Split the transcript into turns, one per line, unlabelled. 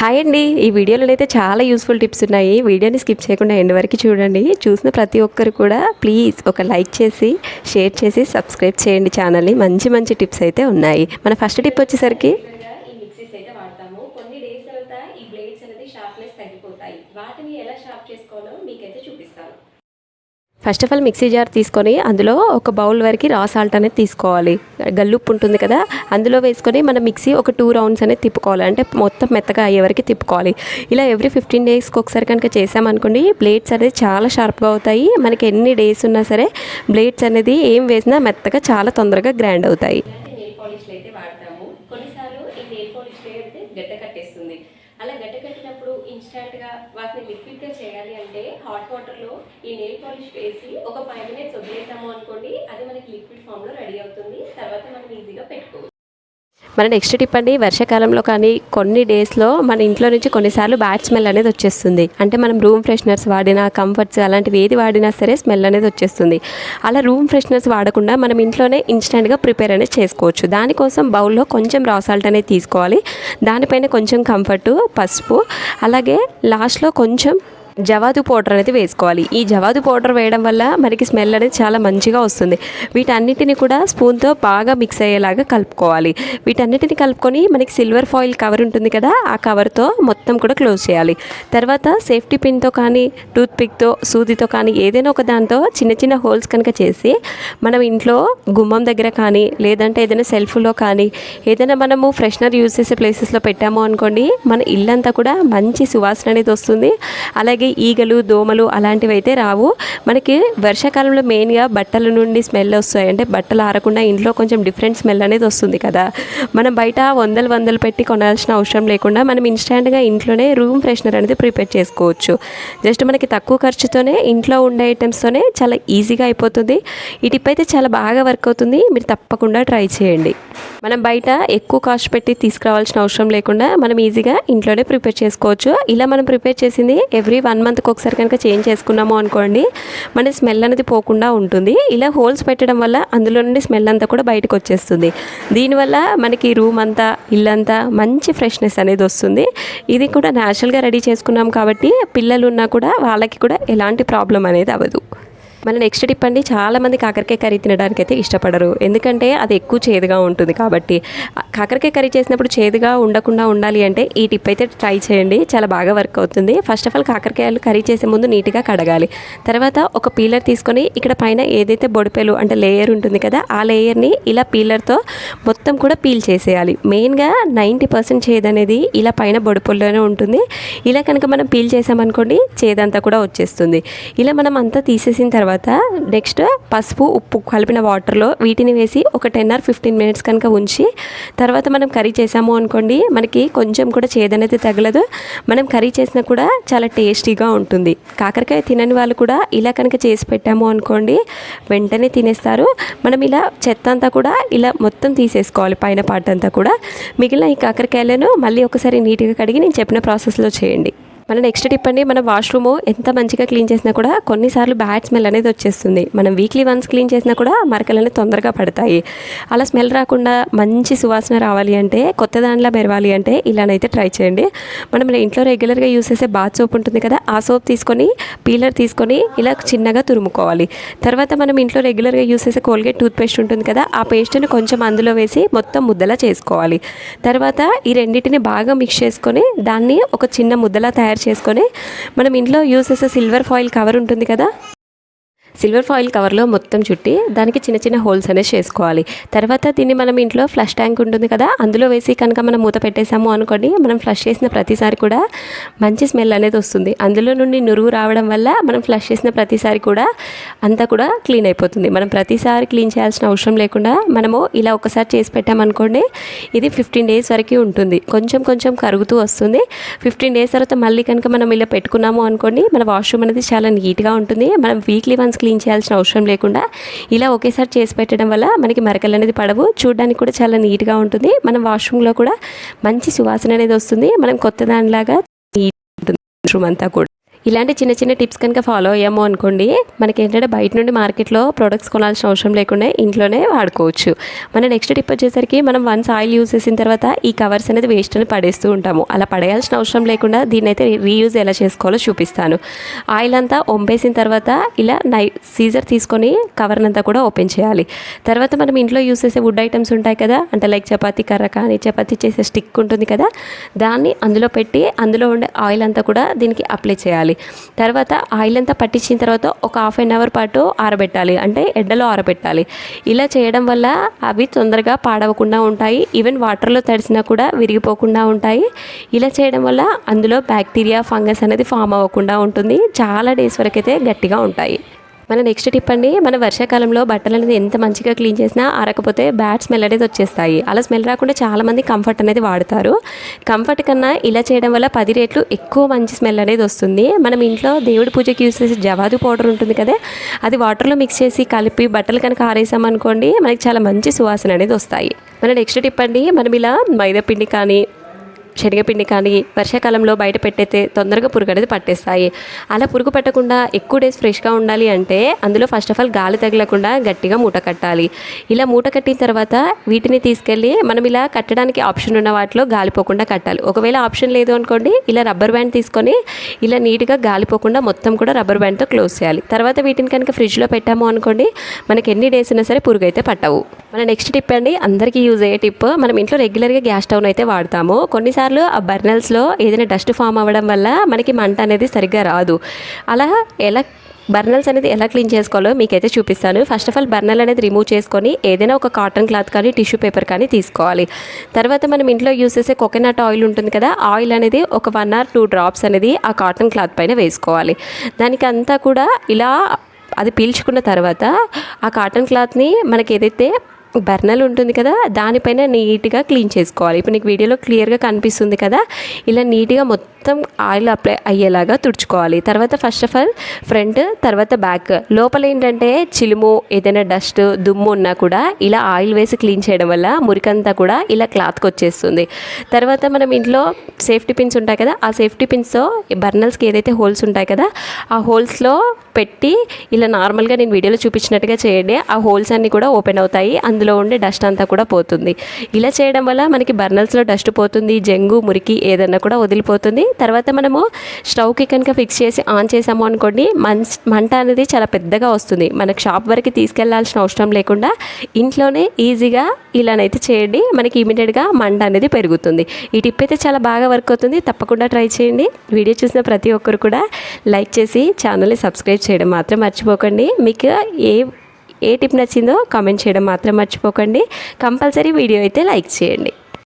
Hi అండి. ఈ వీడియోలో అయితే చాలా యూస్ఫుల్ టిప్స్ ఉన్నాయి. వీడియోని స్కిప్ చేయకుండా ఎండ్ వరకు చూడండి. చూసిన ప్రతి ఒక్కరు కూడా ప్లీజ్ ఒక లైక్ చేసి షేర్ చేసి సబ్స్క్రైబ్ చేయండి ఛానల్ని మంచి మంచి టిప్స్ అయితే ఉన్నాయి. మన ఫస్ట్ టిప్ వచ్చేసరికి
ఈ బ్లేడ్స్ అనేది షార్ప్నెస్ తగ్గిపోతాయి. వాటిని ఎలా షార్ప్ చేసుకోవాలో మీకైతే చూపిస్తాను.
First of all mixie jar తీసుకొని అందులో ఒక బౌల్ వరకు రా సాల్ట్ అనేది తీసుకోవాలి. గల్లుప్పు ఉంటుంది కదా అందులో వేసుకొని మనం మిక్సీ ఒక టూ రౌండ్స్ అనేది తిప్పుకోవాలి. అంటే మొత్తం మెత్తగా అయ్యే వరకు తిప్పుకోవాలి. ఇలా ఎవ్రీ ఫిఫ్టీన్ డేస్కి ఒకసారి కనుక చేసామనుకోండి బ్లేడ్స్ అనేది చాలా షార్ప్గా అవుతాయి. మనకి ఎన్ని డేస్ ఉన్నా సరే బ్లేడ్స్ అనేది ఏం వేసినా మెత్తగా చాలా తొందరగా గ్రాండ్ అవుతాయి
ఇలాంటి నెయిల్ పాలిష్లు అయితే వాడతాము కొన్నిసార్లు ఈ నెయిల్ పాలిష్ అయితే చేస్తుంది. అలా గడ్డ కట్టినప్పుడు ఇన్స్టాంట్గా వాటిని లిక్విడ్గా చేయాలి అంటే హాట్ వాటర్లో ఈ నెయిల్ పాలిష్ వేసి ఒక ఫైవ్ మినిట్స్ వదిలేసాము అనుకోండి అది మనకి లిక్విడ్ ఫామ్లో రెడీ అవుతుంది. తర్వాత మనం ఈజీగా పెట్టుకోవచ్చు.
మన నెక్స్ట్ టిప్ అండి వర్షాకాలంలో కానీ కొన్ని డేస్లో మన ఇంట్లో నుంచి కొన్నిసార్లు బ్యాడ్ స్మెల్ అనేది వచ్చేస్తుంది. అంటే మనం రూమ్ ఫ్రెషనర్స్ వాడినా కంఫర్ట్స్ అలాంటివి ఏది వాడినా సరే స్మెల్ అనేది వచ్చేస్తుంది. అలా రూమ్ ఫ్రెషనర్స్ వాడకుండా మనం ఇంట్లోనే ఇన్స్టెంట్గా ప్రిపేర్ అనేది చేసుకోవచ్చు. దానికోసం బౌల్లో కొంచెం రా సాల్ట్ అనేది తీసుకోవాలి. దానిపైన కొంచెం కంఫర్టు పసుపు అలాగే లాస్ట్లో కొంచెం జవాదు పౌడర్ అనేది వేసుకోవాలి. ఈ జవాదు పౌడర్ వేయడం వల్ల మనకి స్మెల్ అనేది చాలా మంచిగా వస్తుంది. వీటన్నిటిని కూడా స్పూన్తో బాగా మిక్స్ అయ్యేలాగా కలుపుకోవాలి. వీటన్నిటిని కలుపుకొని మనకి సిల్వర్ ఫాయిల్ కవర్ ఉంటుంది కదా ఆ కవర్తో మొత్తం కూడా క్లోజ్ చేయాలి. తర్వాత సేఫ్టీ పిన్తో కానీ టూత్ పిక్తో సూదితో కానీ ఏదైనా ఒక దాంతో చిన్న చిన్న హోల్స్ కనుక చేసి మనం ఇంట్లో గుమ్మం దగ్గర కానీ లేదంటే ఏదైనా సెల్ఫ్లో కానీ ఏదైనా మనము ఫ్రెషనర్ యూజ్ చేసే ప్లేసెస్లో పెట్టాము అనుకోండి మన ఇల్లంతా కూడా మంచి సువాసన అనేది వస్తుంది. అలాగే ఈగలు దోమలు అలాంటివి అయితే రావు. మనకి వర్షాకాలంలో మెయిన్గా బట్టల నుండి స్మెల్ వస్తాయి. అంటే బట్టలు ఆరకుండా ఇంట్లో కొంచెం డిఫరెంట్ స్మెల్ అనేది వస్తుంది కదా. మనం బయట వందలు వందలు పెట్టి కొనాల్సిన అవసరం లేకుండా మనం ఇన్స్టాంట్గా ఇంట్లోనే రూమ్ ఫ్రెషనర్ అనేది ప్రిపేర్ చేసుకోవచ్చు. జస్ట్ మనకి తక్కువ ఖర్చుతోనే ఇంట్లో ఉండే ఐటమ్స్తోనే చాలా ఈజీగా అయిపోతుంది. ఈ టిప్ అయితే చాలా బాగా వర్క్ అవుతుంది. మీరు తప్పకుండా ట్రై చేయండి. మనం బయట ఎక్కువ కాస్ట్ పెట్టి తీసుకురావాల్సిన అవసరం లేకుండా మనం ఈజీగా ఇంట్లోనే ప్రిపేర్ చేసుకోవచ్చు. ఇలా మనం ప్రిపేర్ చేసింది ఎవ్రీ వన్ మంత్కి ఒకసారి కనుక చేంజ్ చేసుకున్నాము అనుకోండి మన స్మెల్ అనేది పోకుండా ఉంటుంది. ఇలా హోల్స్ పెట్టడం వల్ల అందులో నుండి స్మెల్ అంతా కూడా బయటకు వచ్చేస్తుంది. దీనివల్ల మనకి రూమ్ అంతా ఇల్లంతా మంచి ఫ్రెష్నెస్ అనేది వస్తుంది. ఇది కూడా న్యాచురల్గా రెడీ చేసుకున్నాం కాబట్టి పిల్లలు ఉన్నా కూడా వాళ్ళకి కూడా ఎలాంటి ప్రాబ్లం అనేది అవ్వదు. మన నెక్స్ట్ టిప్ అండి చాలామంది కాకరకాయ కర్రీ తినడానికి అయితే ఇష్టపడరు. ఎందుకంటే అది ఎక్కువ చేదుగా ఉంటుంది కాబట్టి. కాకరకాయ కర్రీ చేసినప్పుడు చేదుగా ఉండకుండా ఉండాలి అంటే ఈ టిప్ అయితే ట్రై చేయండి. చాలా బాగా వర్క్ అవుతుంది. ఫస్ట్ ఆఫ్ ఆల్ కాకరకాయలు కర్రీ చేసే ముందు నీట్గా కడగాలి. తర్వాత ఒక పీలర్ తీసుకొని ఇక్కడ పైన ఏదైతే బొడిపెలు అంటే లేయర్ ఉంటుంది కదా ఆ లేయర్ని ఇలా పీలర్తో మొత్తం కూడా పీల్ చేసేయాలి. మెయిన్గా నైంటీ పర్సెంట్ చేదు అనేది ఇలా పైన బొడిపొల్లోనే ఉంటుంది. ఇలా కనుక మనం పీల్ చేసామనుకోండి చేదంతా కూడా వచ్చేస్తుంది. ఇలా మనం అంతా తీసేసిన తర్వాత తర్వాత నెక్స్ట్ పసుపు ఉప్పు కలిపిన వాటర్లో వీటిని వేసి ఒక టెన్ ఆర్ ఫిఫ్టీన్ మినిట్స్ కనుక ఉంచి తర్వాత మనం కర్రీ చేసాము అనుకోండి మనకి కొంచెం కూడా చేదనేది తగలదు. మనం కర్రీ చేసినా కూడా చాలా టేస్టీగా ఉంటుంది. కాకరకాయ తినని వాళ్ళు కూడా ఇలా కనుక చేసి పెట్టాము అనుకోండి వెంటనే తినేస్తారు. మనం ఇలా చెత్త అంతా కూడా ఇలా మొత్తం తీసేసుకోవాలి పైన పార్ట్ అంతా కూడా. మిగిలిన ఈ కాకరకాయలను మళ్ళీ ఒకసారి నీట్గా కడిగి నేను చెప్పిన ప్రాసెస్లో చేయండి. మన నెక్స్ట్ టిప్ అండి మన వాష్రూమ్ ఎంత మంచిగా క్లీన్ చేసినా కూడా కొన్నిసార్లు బ్యాడ్ స్మెల్ అనేది వచ్చేస్తుంది. మనం వీక్లీ వన్స్ క్లీన్ చేసినా కూడా మరకలు అనేది తొందరగా పడతాయి. అలా స్మెల్ రాకుండా మంచి సువాసన రావాలి అంటే కొత్త దానిలా మెరవాలి అంటే ఇలానైతే ట్రై చేయండి. మనం ఇంట్లో రెగ్యులర్గా యూస్ చేసే బాత్ సోప్ ఉంటుంది కదా ఆ సోప్ తీసుకొని పీలర్ తీసుకొని ఇలా చిన్నగా తురుముకోవాలి. తర్వాత మనం ఇంట్లో రెగ్యులర్గా యూస్ చేసే కోల్గేట్ టూత్ పేస్ట్ ఉంటుంది కదా ఆ పేస్ట్ని కొంచెం అందులో వేసి మొత్తం ముద్దలా చేసుకోవాలి. తర్వాత ఈ రెండింటిని బాగా మిక్స్ చేసుకొని దాన్ని ఒక చిన్న ముద్దలా తయారు చేసుకొని మనం ఇంట్లో యూస్ చేసే సిల్వర్ ఫాయిల్ కవర్ ఉంటుంది కదా? సిల్వర్ ఫాయిల్ కవర్లో మొత్తం చుట్టి దానికి చిన్న చిన్న హోల్స్ అనేది చేసుకోవాలి. తర్వాత దీన్ని మనం ఇంట్లో ఫ్లష్ ట్యాంక్ ఉంటుంది కదా అందులో వేసి కనుక మనం మూత పెట్టేసాము అనుకోండి మనం ఫ్లష్ చేసిన ప్రతిసారి కూడా మంచి స్మెల్ అనేది వస్తుంది. అందులో నుండి నురుగు రావడం వల్ల మనం ఫ్లష్ చేసిన ప్రతిసారి కూడా అంతా కూడా క్లీన్ అయిపోతుంది. మనం ప్రతిసారి క్లీన్ చేయాల్సిన అవసరం లేకుండా మనము ఇలా ఒకసారి చేసి పెట్టామనుకోండి ఇది ఫిఫ్టీన్ డేస్ వరకు ఉంటుంది. కొంచెం కొంచెం కరుగుతూ వస్తుంది. ఫిఫ్టీన్ డేస్ తర్వాత మళ్ళీ కనుక మనం ఇలా పెట్టుకున్నాము అనుకోండి మన వాష్రూమ్ అనేది చాలా నీట్గా ఉంటుంది. మనం వీక్లీ వన్స్ క్లీన్ చేయాల్సిన అవసరం లేకుండా ఇలా ఒకేసారి చేసి పెట్టడం వల్ల మనకి మరకలు అనేది పడవు. చూడడానికి కూడా చాలా నీట్గా ఉంటుంది. మనం వాష్రూమ్లో కూడా మంచి సువాసన అనేది వస్తుంది. మనం కొత్త దానిలాగా నీట్ ఉంటుంది. వాష్రూమ్ అంతా కూడా. ఇలాంటి చిన్న చిన్న టిప్స్ కనుక ఫాలో అయ్యాము అనుకోండి మనకి ఏంటంటే బయట నుండి మార్కెట్లో ప్రొడక్ట్స్ కొనాల్సిన అవసరం లేకుండా ఇంట్లోనే వాడుకోవచ్చు. మన నెక్స్ట్ టిప్ వచ్చేసరికి మనం వన్స్ ఆయిల్ యూస్ చేసిన తర్వాత ఈ కవర్స్ అనేది వేస్ట్ అని పడేస్తూ ఉంటాము. అలా పడేయాల్సిన అవసరం లేకుండా దీన్ని అయితే రీయూజ్ ఎలా చేసుకోవాలో చూపిస్తాను. ఆయిల్ అంతా ఒంపేసిన తర్వాత ఇలా నై సీజర్ తీసుకొని కవర్ని అంతా కూడా ఓపెన్ చేయాలి. తర్వాత మనం ఇంట్లో యూస్ చేసే వుడ్ ఐటమ్స్ ఉంటాయి కదా అంటే లైక్ చపాతీ కర్ర కానీ చపాతీ చేసే స్టిక్ ఉంటుంది కదా దాన్ని అందులో పెట్టి అందులో ఉండే ఆయిల్ అంతా కూడా దీనికి అప్లై చేయాలి. తర్వాత ఆయిల్ అంతా పట్టించిన తర్వాత ఒక హాఫ్ అన్ అవర్ పాటు ఆరబెట్టాలి. అంటే ఎండలో ఆరబెట్టాలి. ఇలా చేయడం వల్ల అవి తొందరగా పాడవకుండా ఉంటాయి. ఈవెన్ వాటర్లో తడిసినా కూడా విరిగిపోకుండా ఉంటాయి. ఇలా చేయడం వల్ల అందులో బ్యాక్టీరియా ఫంగస్ అనేది ఫామ్ అవ్వకుండా ఉంటుంది. చాలా డేస్ వరకు అయితే గట్టిగా ఉంటాయి. మన నెక్స్ట్ టిప్ అండి మన వర్షాకాలంలో బట్టలు అనేది ఎంత మంచిగా క్లీన్ చేసినా ఆరకపోతే బ్యాడ్ స్మెల్ అనేది వచ్చేస్తాయి. అలా స్మెల్ రాకుండా చాలామంది కంఫర్ట్ అనేది వాడతారు. కంఫర్ట్ కన్నా ఇలా చేయడం వల్ల పది రేట్లు ఎక్కువ మంచి స్మెల్ అనేది వస్తుంది. మనం ఇంట్లో దేవుడి పూజకి యూస్ చేసే జవాదు పౌడర్ ఉంటుంది కదా అది వాటర్లో మిక్స్ చేసి కలిపి బట్టలు కనుక ఆరేసామనుకోండి మనకి చాలా మంచి సువాసన అనేది వస్తాయి. మన నెక్స్ట్ టిప్ అండి మనం ఇలా మైదా పిండి కానీ శనగపిండి కానీ వర్షాకాలంలో బయట పెట్టేస్తే తొందరగా పురుగు అనేది పట్టేస్తాయి. అలా పురుగు పట్టకుండా ఎక్కువ డేస్ ఫ్రెష్గా ఉండాలి అంటే అందులో ఫస్ట్ ఆఫ్ ఆల్ గాలి తగలకుండా గట్టిగా మూట కట్టాలి. ఇలా మూట కట్టిన తర్వాత వీటిని తీసుకెళ్ళి మనం ఇలా కట్టడానికి ఆప్షన్ ఉన్న వాటిలో గాలిపోకుండా కట్టాలి. ఒకవేళ ఆప్షన్ లేదు అనుకోండి ఇలా రబ్బర్ బ్యాండ్ తీసుకొని ఇలా నీట్గా గాలిపోకుండా మొత్తం కూడా రబ్బర్ బ్యాండ్తో క్లోజ్ చేయాలి. తర్వాత వీటిని కనుక ఫ్రిడ్జ్లో పెట్టాము అనుకోండి మనకి ఎన్ని డేస్ అయినా సరే పురుగు అయితే పట్టవు. మన నెక్స్ట్ టిప్ అండి అందరికీ యూజ్ అయ్యే టిప్ మనం ఇంట్లో రెగ్యులర్గా గ్యాస్ స్టవ్ అయితే వాడతాము. కొన్నిసార్లు ఆ బర్నల్స్లో ఏదైనా డస్ట్ ఫామ్ అవ్వడం వల్ల మనకి మంట అనేది సరిగ్గా రాదు. అలా ఎలా బర్నల్స్ అనేది ఎలా క్లీన్ చేసుకోవాలో మీకైతే చూపిస్తాను. ఫస్ట్ ఆఫ్ ఆల్ బర్నల్ అనేది రిమూవ్ చేసుకొని ఏదైనా ఒక కాటన్ క్లాత్ కానీ టిష్యూ పేపర్ కానీ తీసుకోవాలి. తర్వాత మనం ఇంట్లో యూస్ చేసే కోకోనట్ ఆయిల్ ఉంటుంది కదా ఆయిల్ అనేది ఒక వన్ ఆర్ టూ డ్రాప్స్ అనేది ఆ కాటన్ క్లాత్ పైన వేసుకోవాలి. దానికి అంతా కూడా ఇలా అది పీల్చుకున్న తర్వాత ఆ కాటన్ క్లాత్ని మనకి ఏదైతే బర్నల్ ఉంటుంది కదా దానిపైన నీట్గా క్లీన్ చేసుకోవాలి. ఇప్పుడు నీకు వీడియోలో క్లియర్గా కనిపిస్తుంది కదా ఇలా నీట్గా మొత్తం ఆయిల్ అప్లై అయ్యేలాగా తుడుచుకోవాలి. తర్వాత ఫస్ట్ ఆఫ్ ఆల్ ఫ్రంట్ తర్వాత బ్యాక్. లోపల ఏంటంటే చిలుము ఏదైనా డస్ట్ దుమ్ము ఉన్నా కూడా ఇలా ఆయిల్ వేసి క్లీన్ చేయడం వల్ల మురికంతా కూడా ఇలా క్లాత్కి వచ్చేస్తుంది. తర్వాత మనం ఇంట్లో సేఫ్టీ పిన్స్ ఉంటాయి కదా ఆ సేఫ్టీ పిన్స్తో బర్నల్స్కి ఏదైతే హోల్స్ ఉంటాయి కదా ఆ హోల్స్లో పెట్టి ఇలా నార్మల్గా నేను వీడియోలో చూపించినట్టుగా చేయండి. ఆ హోల్స్ అన్నీ కూడా ఓపెన్ అవుతాయి. అందులో ఉండే డస్ట్ అంతా కూడా పోతుంది. ఇలా చేయడం వల్ల మనకి బర్నల్స్లో డస్ట్ పోతుంది జంగు మురికి ఏదన్నా కూడా వదిలిపోతుంది. తర్వాత మనము స్టవ్కి కనుక ఫిక్స్ చేసి ఆన్ చేసాము అనుకోండి మంచ్ మంట అనేది చాలా పెద్దగా వస్తుంది. మనకు షాప్ వరకు తీసుకెళ్ళాల్సిన అవసరం లేకుండా ఇంట్లోనే ఈజీగా ఇలానైతే చేయండి. మనకి ఇమీడియట్గా మంట అనేది పెరుగుతుంది. ఈ టిప్ అయితే చాలా బాగా వర్క్ అవుతుంది. తప్పకుండా ట్రై చేయండి. వీడియో చూసిన ప్రతి ఒక్కరు కూడా లైక్ చేసి ఛానల్ని సబ్స్క్రైబ్ చేయడం మాత్రం మర్చిపోకండి. మీకు ఏ ఏ టిప్ నచ్చిందో కామెంట్ చేయడం మాత్రం మర్చిపోకండి. కంపల్సరీ వీడియో అయితే లైక్ చేయండి.